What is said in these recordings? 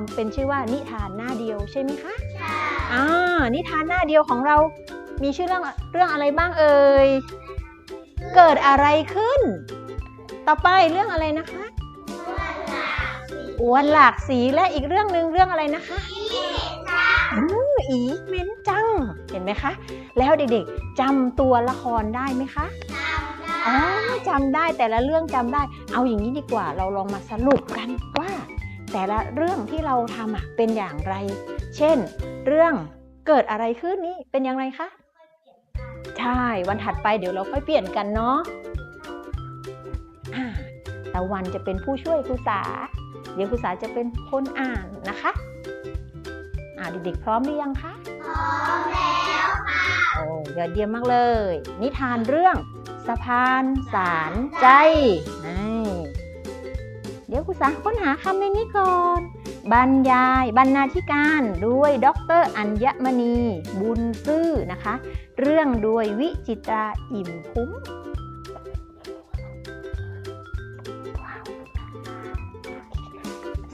ำเป็นชื่อว่านิทานหน้าเดียวใช่ไหมคะใช่อ่านิทานหน้าเดียวของเรา มีชื่อเรื่องเรื่องอะไรบ้างเอ่ยเกิดอะไรขึ้น ต่อไปเรื่องอะไรนะคะอวนหลากสีและอีกเรื่องหนึ่งเรื่องอะไรนะคะอืออีเม้นจัง เห็นไหมคะ แล้วเด็กๆจำตัวละครได้ไหมคะอ๋อจำได้แต่ละเรื่องจำได้ เอาอย่างนี้ดีกว่าเราลองมาสรุปกันว่า แต่ละเรื่องที่เราทำอะเป็นอย่างไร เช่น เรื่องเกิดอะไรขึ้นนี่เป็นอย่างไรคะใช่วันถัดไปเดี๋ยวเราค่อยเปลี่ยนกันเนาะอ่าตะวันจะเป็นผู้ช่วยครูสา เดี๋ยวครูสาจะเป็นคนอ่านนะคะอ่าเด็กๆพร้อมหรือยังคะพร้อมแล้วค่ะโอ้ยอดเยี่ยมมากเลย นิทานเรื่องสะพานสารใจนี่ เดี๋ยวครูสาค้นหาคำในนี้ก่อน บรรยายบรรณาธิการด้วยดรอัญมณี บุญซื่อนะคะ เรื่องโดยวิจิตราอิ่มคุ้ม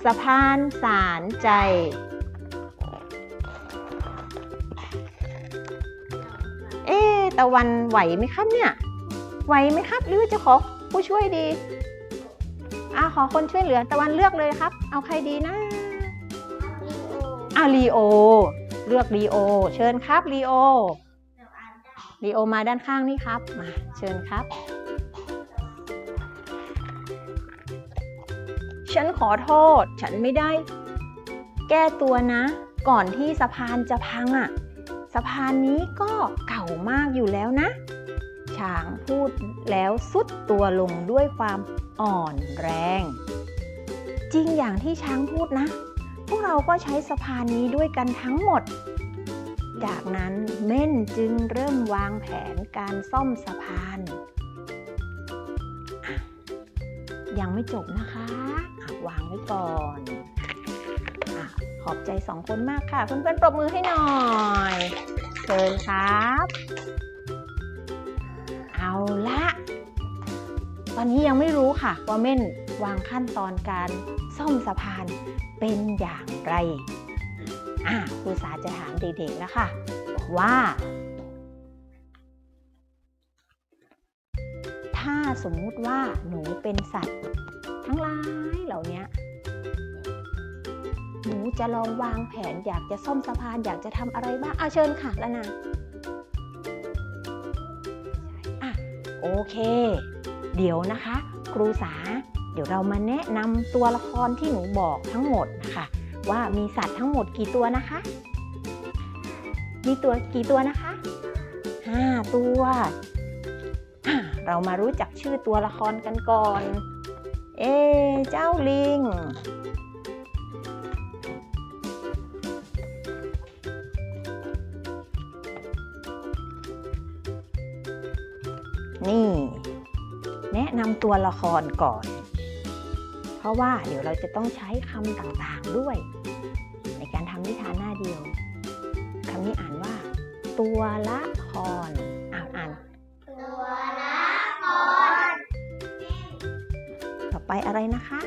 สะพานสารใจ เอ๊ตะวันไหวไหมครับเนี่ย ไหวไหมครับ หรือจะขอผู้ช่วยดี อ่าขอคนช่วยเหลือตะวันเลือกเลยครับ เอาใครดีนะอ่าลีโอ เลือกลีโอ เชิญครับลีโอลีโอมาด้านข้างนี่ครับ มาเชิญครับ ฉันขอโทษ ฉันไม่ได้ แก้ตัวนะ ก่อนที่สะพานจะพังอะ สะพานนี้ก็เก่ามากอยู่แล้วนะ ช้างพูดแล้วสุดตัวลงด้วยความอ่อนแรง จริงอย่างที่ช้างพูดนะ พวกเราก็ใช้สะพานนี้ด้วยกันทั้งหมด จากนั้นเม่นจึงเริ่มวางแผนการซ่อมสะพาน ยังไม่จบนะคะะวางไว้ก่อนอขอบใจสองคนมากค่ะ เพื่อนๆปรบมือให้หน่อยเชิญครับ เอาละ ตอนนี้ยังไม่รู้ค่ะว่าเม่นวางขั้นตอนการซ่อมสะพานเป็นอย่างไรอะครูสาจะถามเด็กๆแล้วค่ะ ว่า ถ้าสมมุติว่าหนูเป็นสัตว์ ทั้งหลายเหล่านี้หนูจะลองวางแผนอยากจะซ่อมสะพานอยากจะทำอะไรบ้างเอาเชิญค่ะละนา โอเค เดี๋ยวนะคะ ครูสา เดี๋ยวเรามาแนะนำตัวละครที่หนูบอกทั้งหมดนะคะว่ามีสัตว์ทั้งหมดกี่ตัวนะคะ มีตัวกี่ตัวนะคะห้าตัว เรามารู้จักชื่อตัวละครกันก่อน เอ เจ้าลิง นี่ แนะนำตัวละครก่อน เพราะว่าเดี๋ยวเราจะต้องใช้คำต่างๆด้วย ในการทำนิทานหน้าเดียวคำนี้อ่านว่า ตัวละครอ่านอ่านตัวละคร ต่อไปอะไรนะคะ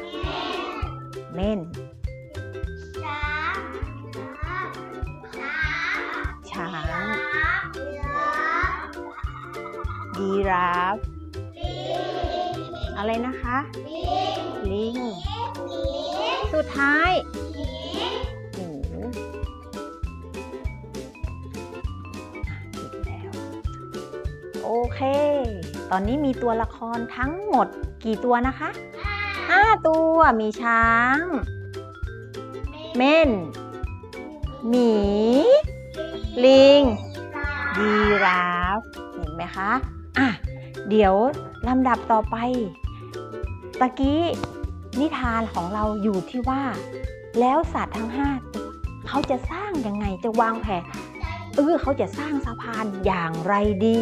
เม่น ยีราฟ อะไรนะคะ ลิง สุดท้ายหมีหมูผิดแล้ว โอเค ตอนนี้มีตัวละครทั้งหมดกี่ตัวนะคะห้าตัว มีช้าง เม่น หมี ลิงยีราฟ เห็นไหมคะ เดี๋ยวลำดับต่อไปตะกี้นิทานของเราอยู่ที่ว่า แล้วสัตว์ทั้งห้าเขาจะสร้างยังไงจะวางแผนเออเขาจะสร้างสะพานอย่างไรดี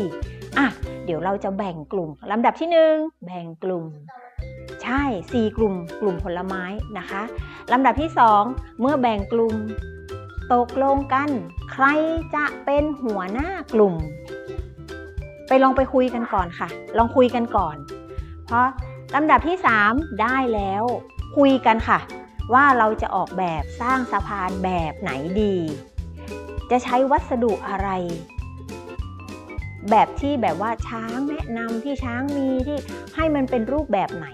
อะเดี๋ยวเราจะแบ่งกลุ่มลำดับที่หนึ่งแบ่งกลุ่ม ใช่สี่กลุ่มกลุ่มผลไม้นะคะลำดับที่สองเมื่อแบ่งกลุ่ม ตกลงกัน ใครจะเป็นหัวหน้ากลุ่ม ลองไปคุยกันก่อนค่ะ ลองคุยกันก่อน เพราะลำดับที่ 3 ได้แล้วคุยกันค่ะ ว่าเราจะออกแบบสร้างสะพานแบบไหนดี จะใช้วัสดุอะไร แบบที่แบบว่าช้างแนะนำที่ช้างมีที่ให้มันเป็นรูปแบบไหน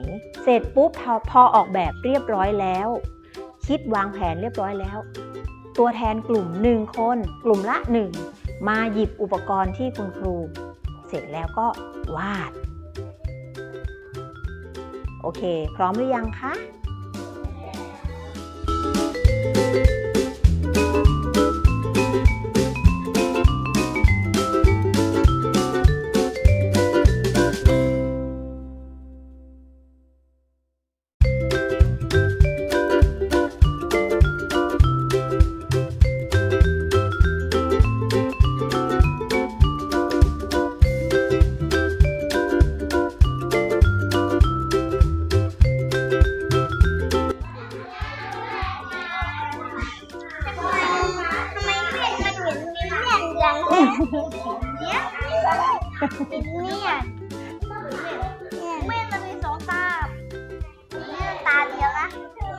เสร็จปุ๊บพอพอออกแบบเรียบร้อยแล้ว คิดวางแผนเรียบร้อยแล้ว ตัวแทนกลุ่มหนึ่งคน กลุ่มละหนึ่งมาหยิบอุปกรณ์ที่คุณครู เสร็จแล้วก็วาด โอเค พร้อมหรือยังคะ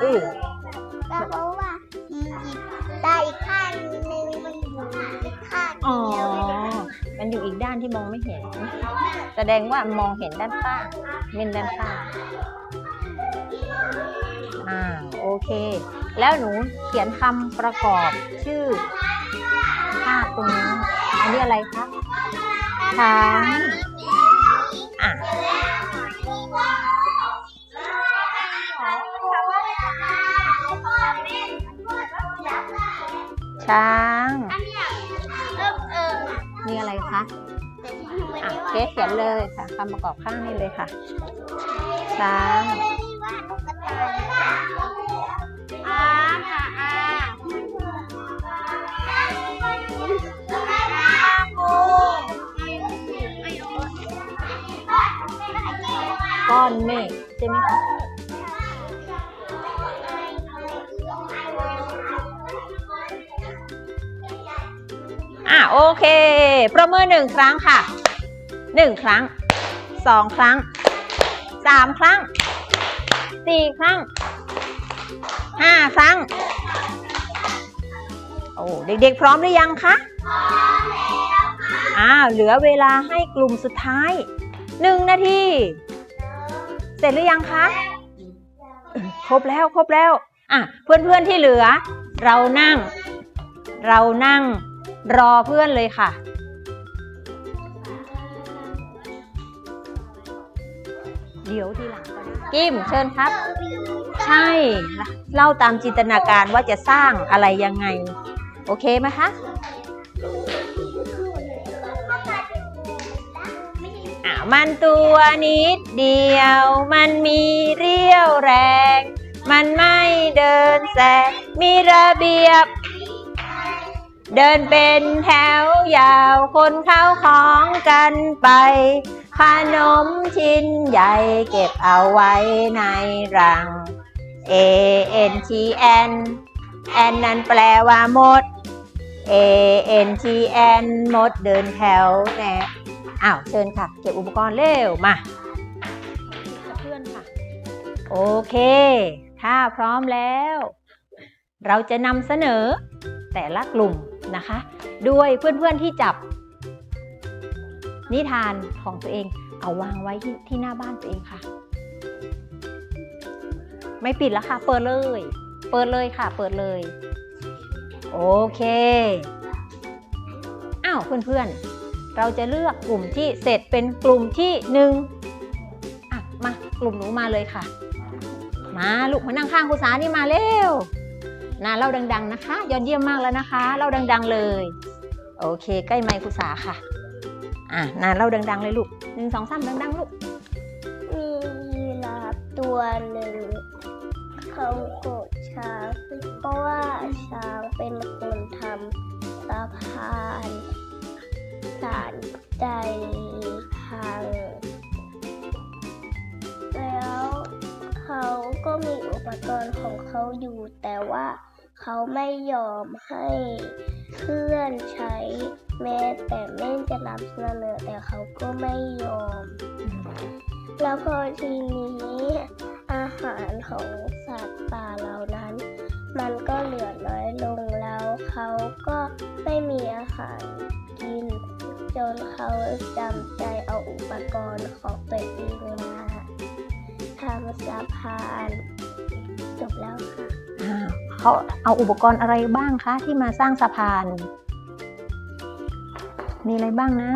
นะอือก็เพราะว่าอีกตาอีกข้างหนึ่งมันอยู่อีกข้างอ๋อ เดียวมันอยู่อีกด้านที่มองไม่เห็น แสดงว่ามองเห็นด้านข้างเม่นด้านข้างอ่าโอเค แล้วหนูเขียนคำประกอบชื่อภาพตรงนี้ อันนี้อะไรคะช้างอะ ช้าง อันเนี้ยเริ่มเออนี่อะไรคะแต่ที่ทำไมอะไม่ว่าเกสเขียนเลยค่ะคำประกอบข้างนี้เลยค่ะ ช้าง ไม่ได้ว่าตุ๊กตาอาค่ะอาโกก้อนเมฆใช่ไหมคะ โอเค ประเมินหนึ่งครั้งค่ะหนึ่งครั้งสองครั้งสามครั้งสี่ครั้งห้าครั้ง โอ้ เด็กๆ พร้อมหรือยังคะอ้าว เหลือเวลาให้กลุ่มสุดท้ายหนึ่งนาที เสร็จหรือยังคะ ครบแล้ว ครบแล้ว อะ เพื่อนๆ ที่เหลือ เรานั่ง เรานั่ง รอเพื่อนเลยค่ะ เดี๋ยวทีหลังก็ได้กิมเชิญครับ ใช่ เล่าตามจินตนาการว่าจะสร้างอะไรยังไง โอเคไหมคะอะมันตัวนิดเดียว มันมีเรี่ยวแรง มันไม่เดินแซงมีระเบียบ เดินเป็นแถวยาวคนเข้าของกันไป ขนมชิ้นใหญ่เก็บเอาไว้ในรัง A N T N N นั้นแปลว่าหมด A N T N หมดเดินแถวแนวอ้าวเชิญค่ะ เก็บอุปกรณ์เร็วมาเพื่อนค่ะ โอเค ถ้าพร้อมแล้ว เราจะนำเสนอแต่ละกลุ่ม นะคะ ด้วยเพื่อนๆที่จับ นิทานของตัวเองเอาวางไว้ที่ที่หน้าบ้านตัวเองค่ะ ไม่ปิดแล้วค่ะ เปิดเลย เปิดเลยค่ะ เปิดเลย โอเคอ้าวเพื่อนๆ เราจะเลือกกลุ่มที่เสร็จเป็นกลุ่มที่หนึ่งอะมากลุ่มหนูมาเลยค่ะ มาลูกมานั่งข้างครูสานี่มาเร็ว นาเล่าดัง ๆ นะคะ ยอดเยี่ยมมากแล้วนะคะเล่าดัง ๆ เลย โอเค ใกล้ไมค์ครูสาค่ะ อะนาเล่าดัง ๆ เลยลูกหนึ่งสองสามดัง ๆ ลูกมียีราฟตัวหนึ่งเขาโกรธช้างเพราะว่าช้างเป็นคนทำสะพานสารใจพังแล้วเขาก็มีอุปกรณ์ของเขาอยู่แต่ว่า เขาไม่ยอมให้เพื่อนใช้แม้แต่แม่จะนำเสนอแต่เขาก็ไม่ยอม แล้วพอทีนี้อาหารของสัตว์ป่าเหล่านั้น มันก็เหลือน้อยลงแล้วเขาก็ไม่มีอาหารกิน จนเขาจำใจเอาอุปกรณ์ของตัวเองมาทำสะพานจบแล้วค่ะ เขาเอาอุปกรณ์อะไรบ้างคะที่มาสร้างสะพาน มีอะไรบ้างนะ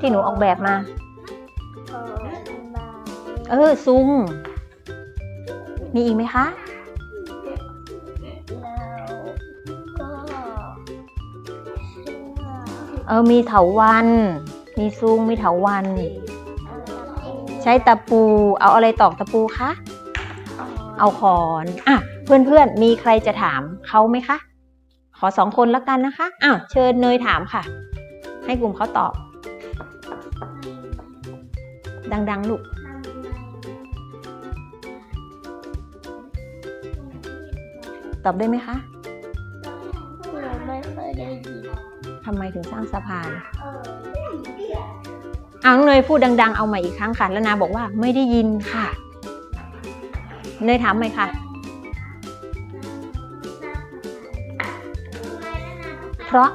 ที่หนูออกแบบมาขอมาเออซุง มีอีกไหมคะแล้วก็เชือกเออ มีเถาวัน มีซุง มีเถาวัน ใช้ตะปู เอาอะไรตอกตะปูคะ เอาขอน อะ เพื่อนๆ มีใครจะถามเขาไหมคะ ขอสองคนแล้วกันนะคะ อ้าว เชิญเนยถามค่ะ ให้กลุ่มเขาตอบ ดังๆ ลูก ตอบได้ไหมคะหนูไม่เคยได้ยินทำไมถึงสร้างสะพานเอาน้องเนยพูดดัง ๆ เอาใหม่อีกครั้งค่ะ แล้วนาบอกว่าไม่ได้ยินค่ะ เนยถามใหม่ค่ะ เพราะ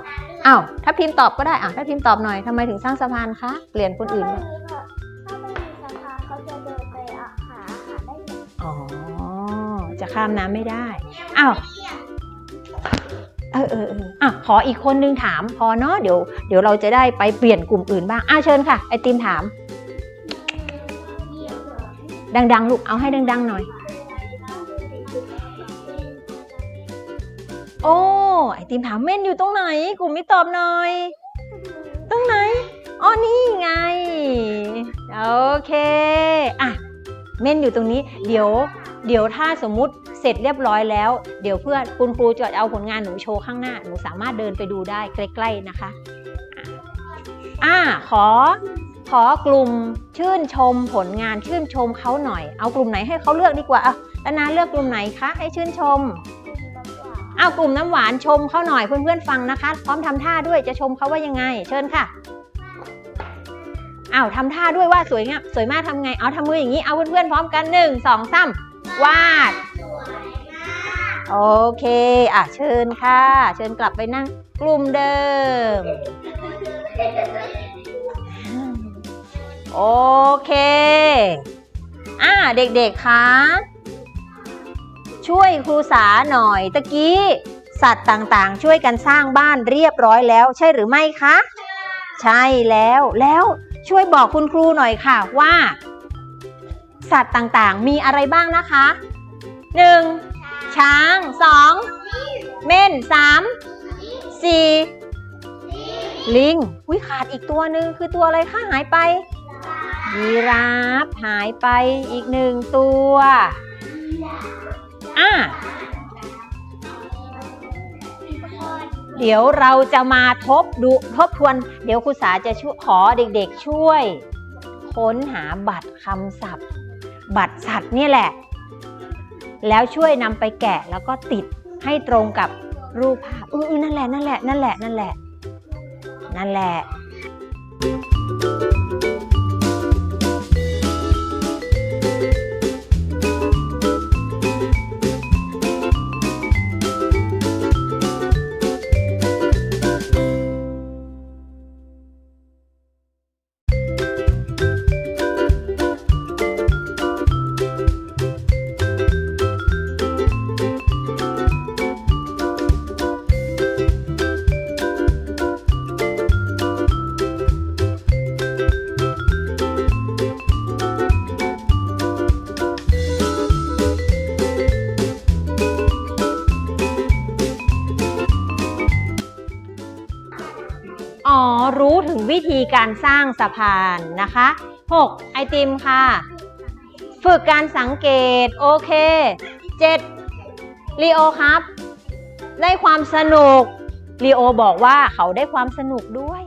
อ้าวถ้าพิมพ์ตอบก็ได้อะถ้าพิมพ์ตอบหน่อยทำไมถึงสร้างสะพานคะเปลี่ยนคนอื่นถ้าบ้างไม่มีถ้าไม่มีสะพานเขาจะเดินไปอาหาอาหารได้ยังไงอ๋อจะข้ามน้ำไม่ได้อ้าวเออเออเอออะขออีกคนนึงถามพอเนาะเดี๋ยวเดี๋ยวเราจะได้ไปเปลี่ยนกลุ่มอื่นบ้างอ้าวเชิญค่ะ ไอติมถาม ดังๆลูกเอาให้ดัง ๆ หน่อย โอ้ ไอติมถามเม่นอยู่ตรงไหน กลุ่มนี้ตอบหน่อย ตรงไหน อ๋อ นี่ไง โอเค อะ เม่นอยู่ตรงนี้ เดี๋ยว เดี๋ยวถ้าสมมุติเสร็จเรียบร้อยแล้ว เดี๋ยวเพื่อนคุณครูจะเอาผลงานหนูโชว์ข้างหน้า หนูสามารถเดินไปดูได้ใกล้ ๆนะคะ อ่า ขอ ขอกลุ่มชื่นชมผลงานชื่นชมเขาหน่อย เอากลุ่มไหนให้เขาเลือกดีกว่าอะตนาเลือกกลุ่มไหนคะ ให้ชื่นชม อากลุ่มน้ำหวานชมเขาหน่อยเพื่อนๆฟังนะคะ พร้อมทำท่าด้วยจะชมเขาว่ายังไง เชิญค่ะอ้าวทำท่าด้วยว่าสวยงามสวยมากทำไงเอาทำมืออย่างนี้เอาเพื่อนๆพร้อมกันหนึ่งสองสามวาดโอเคอะเชิญค่ะ เชิญกลับไปนั่งกลุ่มเดิม โอเค อ่าเด็กๆคะ ช่วยครูสาหน่อยตะกี้ สัตว์ต่างๆ ช่วยกันสร้างบ้านเรียบร้อยแล้ว ใช่หรือไม่คะ ใช่แล้วแล้วช่วยบอกคุณครูหน่อยค่ะว่า สัตว์ต่างๆ มีอะไรบ้างนะคะ 1. ช้าง 2. เม่น 3. 4. ลิงวิขาดอีกตัวหนึ่งคือตัวอะไรคะหายไปยีราฟหายไปอีกหนึ่งตัว อะเดี๋ยวเราจะมาทบดูทบทวน เดี๋ยวครูสาจะช่วยขอเด็กๆช่วย ค้นหาบัตรคำศัพท์ บัตรสัตว์นี่แหละ แล้วช่วยนำไปแกะแล้วก็ติดให้ตรงกับรูปภาพอืออนั่นแหละนั่นแหละนั่นแหละนั่นแหละนั่นแหละ วิธีการสร้างสะพานนะคะ 6. ไอติมค่ะ ฝึกการสังเกต โอเค 7. ลีโอครับ ได้ความสนุกลีโอบอกว่าเขาได้ความสนุกด้วย